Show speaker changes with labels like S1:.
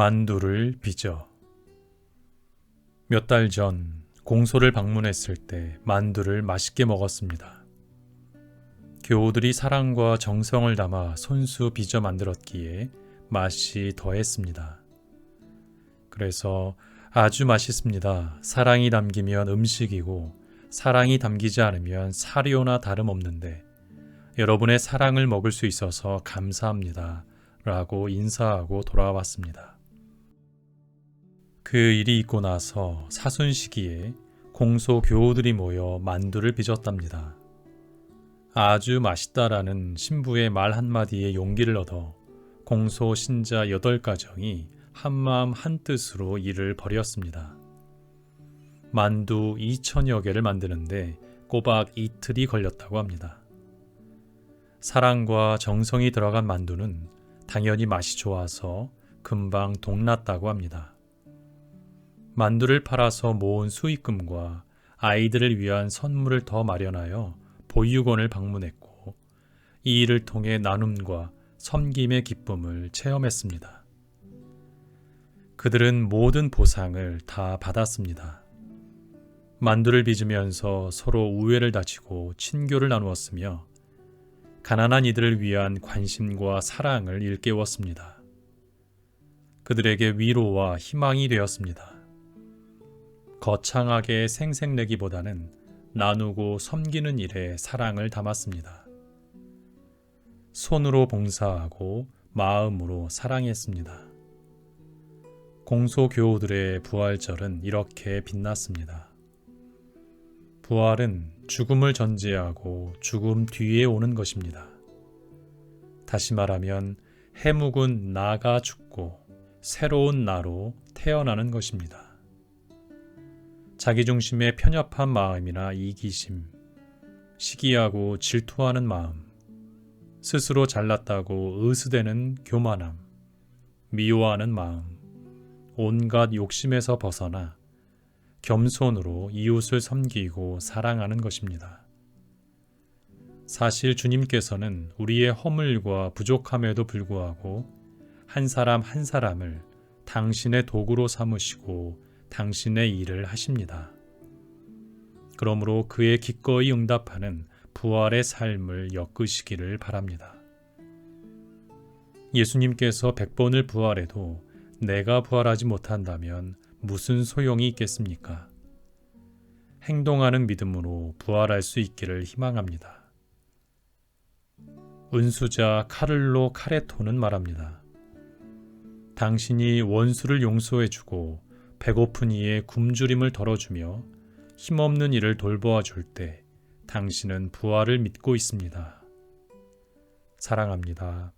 S1: 만두를 빚어 몇 달 전 공소를 방문했을 때 만두를 맛있게 먹었습니다. 교우들이 사랑과 정성을 담아 손수 빚어 만들었기에 맛이 더했습니다. 그래서 아주 맛있습니다. 사랑이 담기면 음식이고 사랑이 담기지 않으면 사료나 다름없는데 여러분의 사랑을 먹을 수 있어서 감사합니다. 라고 인사하고 돌아왔습니다. 그 일이 있고 나서 사순 시기에 공소 교우들이 모여 만두를 빚었답니다. 아주 맛있다라는 신부의 말 한마디에 용기를 얻어 공소 신자 8가정이 한마음 한뜻으로 일을 벌였습니다. 만두 2천여 개를 만드는데 꼬박 이틀이 걸렸다고 합니다. 사랑과 정성이 들어간 만두는 당연히 맛이 좋아서 금방 동났다고 합니다. 만두를 팔아서 모은 수익금과 아이들을 위한 선물을 더 마련하여 보육원을 방문했고 이 일을 통해 나눔과 섬김의 기쁨을 체험했습니다. 그들은 모든 보상을 다 받았습니다. 만두를 빚으면서 서로 우애를 다지고 친교를 나누었으며 가난한 이들을 위한 관심과 사랑을 일깨웠습니다. 그들에게 위로와 희망이 되었습니다. 거창하게 생색내기보다는 나누고 섬기는 일에 사랑을 담았습니다. 손으로 봉사하고 마음으로 사랑했습니다. 공소교우들의 부활절은 이렇게 빛났습니다. 부활은 죽음을 전제하고 죽음 뒤에 오는 것입니다. 다시 말하면 해묵은 나가 죽고 새로운 나로 태어나는 것입니다. 자기중심의 편협한 마음이나 이기심, 시기하고 질투하는 마음, 스스로 잘났다고 의스대는 교만함, 미워하는 마음, 온갖 욕심에서 벗어나 겸손으로 이웃을 섬기고 사랑하는 것입니다. 사실 주님께서는 우리의 허물과 부족함에도 불구하고 한 사람 한 사람을 당신의 도구로 삼으시고 당신의 일을 하십니다. 그러므로 그의 기꺼이 응답하는 부활의 삶을 엮으시기를 바랍니다. 예수님께서 백번을 부활해도 내가 부활하지 못한다면 무슨 소용이 있겠습니까? 행동하는 믿음으로 부활할 수 있기를 희망합니다. 은수자 카를로 카레토는 말합니다. 당신이 원수를 용서해주고 배고픈 이의 굶주림을 덜어주며 힘없는 이를 돌보아 줄 때 당신은 부활을 믿고 있습니다. 사랑합니다.